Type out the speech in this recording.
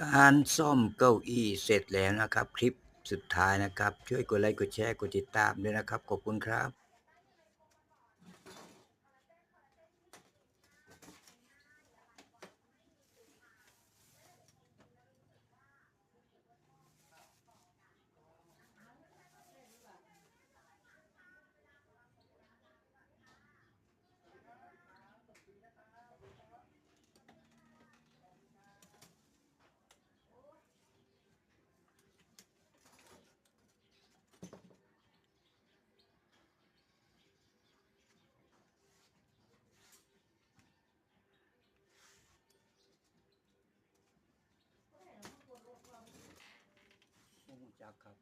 การซ่อมเก้าอี้เสร็จแล้วนะครับ คลิปสุดท้ายนะครับ ช่วยกดไลค์กดแชร์กดติดตามด้วยนะครับ ขอบคุณครับ จักครับ